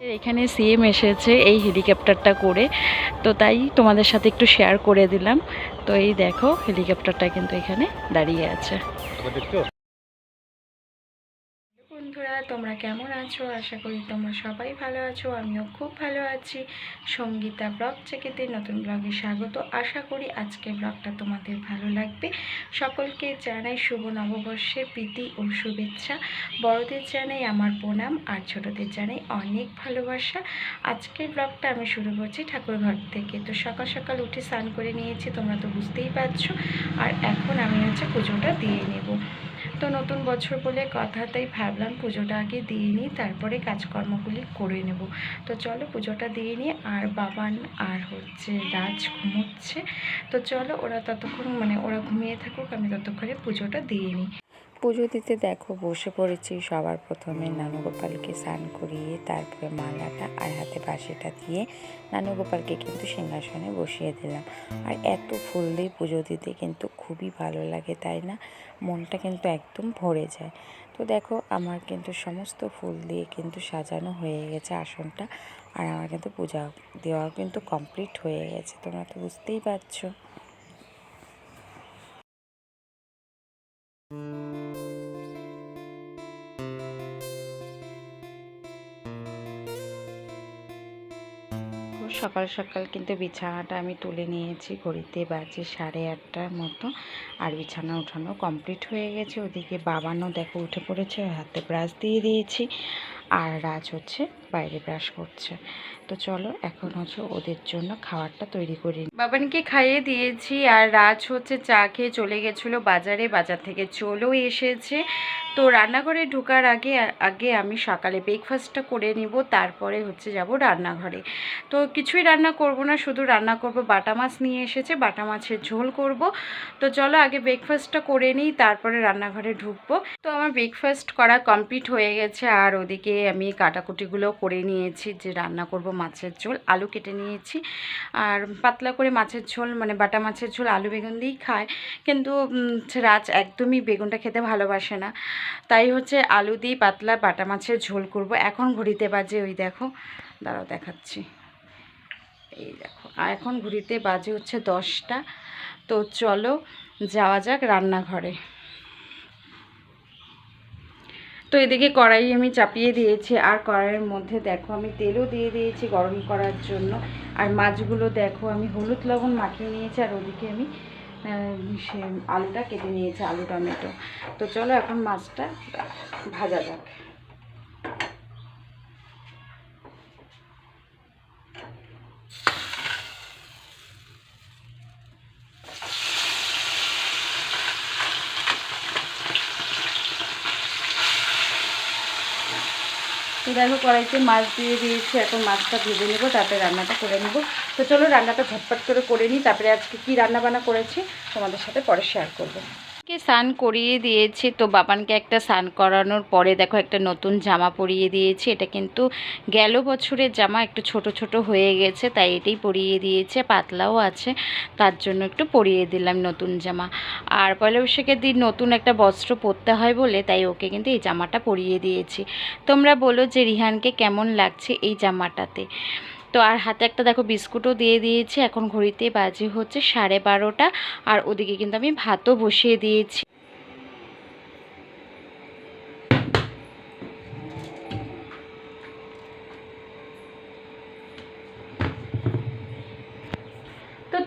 এখানে সিএম এসেছে এই হেলিকপ্টারটা করে। তো তাই তোমাদের সাথে একটু শেয়ার করে দিলাম। তো এই দেখো, হেলিকপ্টারটা কিন্তু এখানে দাঁড়িয়ে আছে। তোমরা কেমন আছো? আশা করি তোমরা সবাই ভালো আছো, আমিও খুব ভালো আছি। সঙ্গীতা ব্লগ চেকেতে নতুন ব্লগে স্বাগত। আশা করি আজকে ব্লগটা তোমাদের ভালো লাগবে। সকলকে জানাই শুভ নববর্ষের প্রীতি ও শুভেচ্ছা। বড়দের জানাই আমার প্রণাম, আর ছোটদের জানাই অনেক ভালোবাসা। আজকের ব্লগটা আমি শুরু করছি ঠাকুরঘর থেকে। তো সকাল সকাল উঠে স্নান করে নিয়েছি, তোমরা তো বুঝতেই পারছ। আর এখন আমি হচ্ছে পুজোটা দিয়ে নেব। তো নতুন বছর বলে কথা, তাই ভাবলাম পুজোটা আগে দিয়ে নিই, তারপরে কাজকর্মগুলি করে নেব। তো চলো পুজোটা দিয়ে নিই, আর বাবান আর হচ্ছে রাজ ঘুমোচ্ছে। তো চলো ওরা ততক্ষণ মানে ওরা ঘুমিয়ে থাকুক, আমি ততক্ষণে পুজোটা দিয়ে নিই। পুজো দিতে দেখো, বসে পড়েছি সবার প্রথমে নানুগোপালকে স্নান করিয়ে, তারপরে মালাটা আর হাতে বাঁশিটা দিয়ে নানুগোপালকে কিন্তু সিংহাসনে বসিয়ে দিলাম। আর এত ফুল দিয়ে পুজো দিতে কিন্তু খুবই ভালো লাগে, তাই না? মনটা কিন্তু একদম ভরে যায়। তো দেখো, আমার কিন্তু সমস্ত ফুল দিয়ে কিন্তু সাজানো হয়ে গেছে আসনটা, আর আমার কিন্তু পূজা দেওয়া কিন্তু কমপ্লিট হয়ে গেছে। তোমরা তো বুঝতেই পারছ। সকাল সকাল কিন্তু বিছানাটা আমি তুলে নিয়েছি। ঘড়িতে বাজে সাড়ে আটটার মতো। আর বিছানা উঠানো কমপ্লিট হয়ে গেছে। ওদিকে বাবানও দেখো উঠে পড়েছে। হাতে ব্রাশ দিয়ে দিয়েছি। আর রাজ হচ্ছে বাইরে ব্রাশ করছে। তো চলো, এখন হচ্ছে ওদের জন্য খাবারটা তৈরি করি বাবানকে খাইয়ে দিয়েছি আর রাজ হচ্ছে চা খেয়ে চলে গেছিল বাজারে, বাজার থেকে চলেও এসেছে। তো রান্নাঘরে ঢোকার আগে আগে আমি সকালে ব্রেকফাস্টটা করে নিব, তারপরে হচ্ছে যাব রান্নাঘরে। তো কিছুই রান্না করব না, শুধু রান্না করব, বাটা মাছ নিয়ে এসেছে, বাটা মাছের ঝোল করব। তো চলো আগে ব্রেকফাস্টটা করে নিই, তারপরে রান্নাঘরে ঢুকবো। তো আমার ব্রেকফাস্ট করা কমপ্লিট হয়ে গেছে, আর ওদিকে আমি কাটাকুটিগুলো করে নিয়েছি, যে রান্না করব মাছের ঝোল, আলু কেটে নিয়েছি। আর পাতলা করে মাছের ঝোল মানে বাটা মাছের ঝোল, আলু বেগুন দিয়েই খায় কিন্তু রাজ একদমই বেগুনটা খেতে ভালোবাসে না। তাই হচ্ছে আলু দিয়ে পাতলা বাটা মাছের ঝোল করব। এখন ঘড়িতে বাজে ওই দেখো, দাঁড়াও দেখাচ্ছি। এই দেখো এখন ঘড়িতে বাজে হচ্ছে দশটা। তো চলো, যাওয়া যাক রান্নাঘরে। তো এদিকে কড়াই আমি চাপিয়ে দিয়েছি, আর কড়াইয়ের মধ্যে দেখো আমি তেলও দিয়ে দিয়েছি গরম করার জন্য। আর মাছগুলো দেখো আমি হলুদ লবণ মাখিয়ে নিয়েছি, আর ওদিকে আমি সে আলুটা কেটে নিয়েছি, আলু টমেটো। তো চলো এখন মাছটা ভাজা যাক। দেখো কড়াইতে মাছ দিয়ে দিয়েছি, এখন মাছটা ভেজে নেব, তারপরে রান্নাটা করে নেব। তো চলো রান্নাটা ঝটপট করে করে নিই, তারপরে আজকে কী রান্না বান্না করেছি তোমাদের সাথে পরে শেয়ার করব। কে স্নান করিয়ে দিয়েছি। তো বাবানকে একটা স্নান করানোর পরে দেখো একটা নতুন জামা পরিয়ে দিয়েছি। এটা কিন্তু গেল বছরের জামা একটু ছোট ছোট হয়ে গেছে, তাই এটাই পরিয়ে দিয়েছে। পাতলাও আছে, তার জন্য একটু পরিয়ে দিলাম নতুন জামা। আর পয়লা বৈশাখের দিন নতুন একটা বস্ত্র পরতে হয় বলে, তাই ওকে কিন্তু এই জামাটা পরিয়ে দিয়েছি। তোমরা বলো যে রিহানকে কেমন লাগছে এই জামাটাতে? তো আর হাতে একটা দেখো বিস্কুটও দিয়ে দিয়েছি। এখন ঘড়িতে বাজে হচ্ছে সাড়ে বারোটা। আর ওদিকে কিন্তু আমি ভাতও বসিয়ে দিয়েছি।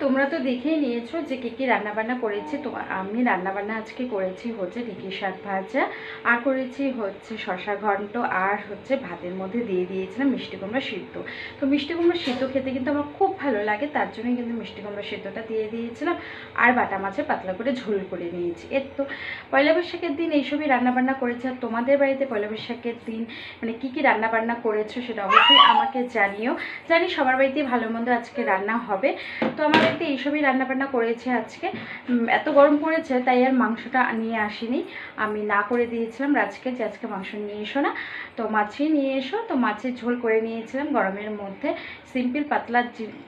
তোমরা তো দেখেই নিয়েছো যে কী কী রান্নাবান্না করেছি। তো আমি রান্নাবান্না আজকে করেছি হচ্ছে ঢেঁকি শাক ভাজা, আর করেছি হচ্ছে শশা ঘন্ট, আর হচ্ছে ভাতের মধ্যে দিয়ে দিয়েছিলাম মিষ্টি কুমড়া সিদ্ধ। তো মিষ্টি কুমড়া সিদ্ধ খেতে কিন্তু আমার খুব ভালো লাগে, তার জন্যই কিন্তু মিষ্টি কুমড়া সিদ্ধটা দিয়ে দিয়েছিলাম, আর বাটা মাছের পাতলা করে ঝোল করে নিয়েছি। এর তো পয়লা বৈশাখের দিন এইসবই রান্নাবান্না করেছি, আর তোমাদের বাড়িতে পয়লা বৈশাখের দিন মানে কী কী রান্নাবান্না করেছ সেটা অবশ্যই আমাকে জানিও। জানি সবার বাড়িতেই ভালো মন্দ আজকে রান্না হবে। তো আমার বাড়িতে এইসবই রান্নাবান্না করেছে আজকে। এত গরম পড়েছে, তাই আর মাংসটা নিয়ে আসিনি। আমি না করে দিয়েছিলাম আজকে যে আজকে মাংস নিয়ে এসো না। তো মাছই নিয়ে এসো, তো মাছের ঝোল করে নিয়েছিলাম গরমের মধ্যে। সিম্পল পাতলা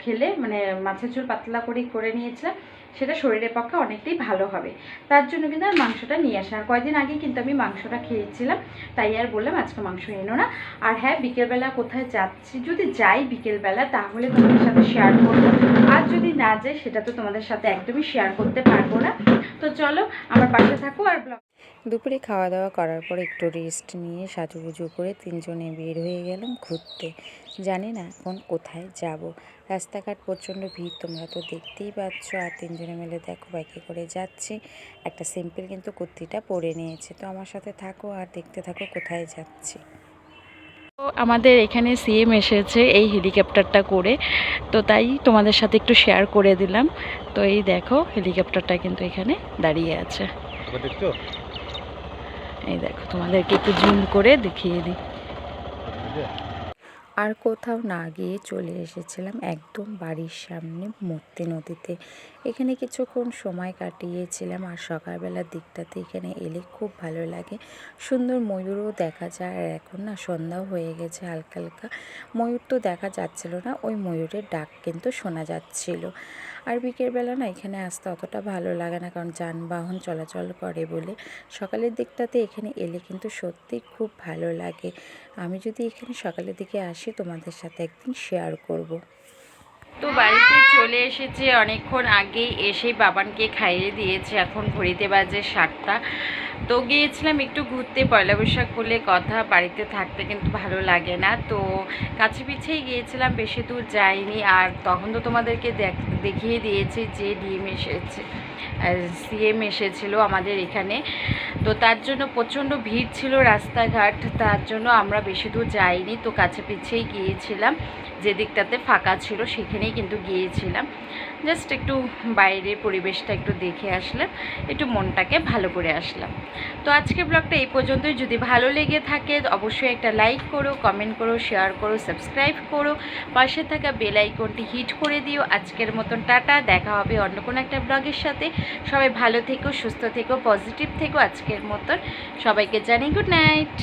খেলে মানে মাছের ঝোল পাতলা করে করে নিয়েছিলাম। সেটা শরীরের পক্ষে অনেকটাই ভালো হবে। তার জন্য কিন্তু আর মাংসটা নিয়ে আসা আর কয়দিন আগে কিন্তু আমি মাংসটা খেয়েছিলাম, তাই আর বললাম আজকে মাংস এনো না। আর হ্যাঁ বিকেলবেলা কোথায় যাচ্ছি? যদি যাই বিকেলবেলা, তাহলে তোমাদের সাথে শেয়ার করব। আর যদি না যাই, সেটা তো তোমাদের সাথে একদমই শেয়ার করতে পারব না। তো চলো, আমার পাশে থাকো আর ব্লগ দুপুরে খাওয়া দাওয়া করার পর একটু রেস্ট নিয়ে সাজু সাজুগুজু করে তিনজনে বের হয়ে গেলাম ঘুরতে। জানি না এখন কোথায় যাব। রাস্তাঘাট প্রচণ্ড ভিড় তোমরা তো দেখতেই পাচ্ছ। আর তিনজনে মিলে দেখো বাইকে করে যাচ্ছি। একটা সিম্পল কিন্তু কুর্তিটা পরে নিয়েছে। তো আমার সাথে থাকো আর দেখতে থাকো কোথায় যাচ্ছি। তো আমাদের এখানে সিএম এসেছে এই হেলিকপ্টারটা করে। তো তাই তোমাদের সাথে একটু শেয়ার করে দিলাম। তো এই দেখো হেলিকপ্টারটা কিন্তু এখানে দাঁড়িয়ে আছে। দেখছ? এই দেখো, তোমাদেরকে একটু জুম করে দেখিয়ে দিই। আর কোথাও না গিয়ে চলে এসেছিলাম একদম বাড়ির সামনে মূর্তি নদীতে। এখানে কিছুক্ষণ সময় কাটিয়েছিলাম আর সকালবেলার দিকটাতে এখানে এলে খুব ভালো লাগে। সুন্দর ময়ূরও দেখা যায় আর এখন না সন্ধ্যাও হয়ে গেছে হালকা হালকা। ময়ূর তো দেখা যাচ্ছিল না, ওই ময়ূরের ডাক কিন্তু শোনা যাচ্ছিল। আর বিকেলবেলা না এখানে আসতে অতটা ভালো লাগে না, কারণ যানবাহন চলাচল করে বলে। সকালের দিকটাতে এখানে এলে কিন্তু সত্যি খুব ভালো লাগে। আমি যদি এখানে সকালের দিকে আসি, তোমাদের সাথে একদিন শেয়ার করব। তো বাড়িতে চলে এসেছে, অনেকক্ষণ আগেই এসে বাবানকে খাইয়ে দিয়েছে। এখন ঘড়িতে বাজে সাতটা। তো গিয়েছিলাম একটু ঘুরতে, পয়লা বৈশাখ বলে কথা, বাড়িতে থাকতে কিন্তু ভালো লাগে না। তো কাছে পিছেই গিয়েছিলাম, বেশি দূর যাইনি। আর তখন তো তোমাদেরকে দেখ- দেখিয়ে দিয়েছি যে ডিএম এসেছে সিএম এসেছিল আমাদের এখানে। তো তার জন্য প্রচণ্ড ভিড় ছিল রাস্তাঘাট, তার জন্য আমরা বেশি দূর যাইনি। তো কাছে পিছেই গিয়েছিলাম, যে দিকটাতে ফাঁকা ছিল, সেখানেই কিন্তু গিয়েছিলাম। জাস্ট একটু বাইরের পরিবেশটা একটু দেখে আসলাম, একটু মনটাকে ভালো করে আসলাম। তো আজকের ব্লগটা এই পর্যন্তই। যদি ভালো লেগে থাকে, অবশ্যই একটা লাইক করো, কমেন্ট করো, শেয়ার করো, সাবস্ক্রাইব করো, পাশে থাকা বেল আইকনটি হিট করে দিও। আজকের মতন টাটা, দেখা হবে অন্য কোনো একটা ব্লগের সাথে। সবাই ভালো থেকো, সুস্থ থেকো, পজিটিভ থেকো আজকের মতন। সবাইকে জানি গুড নাইট।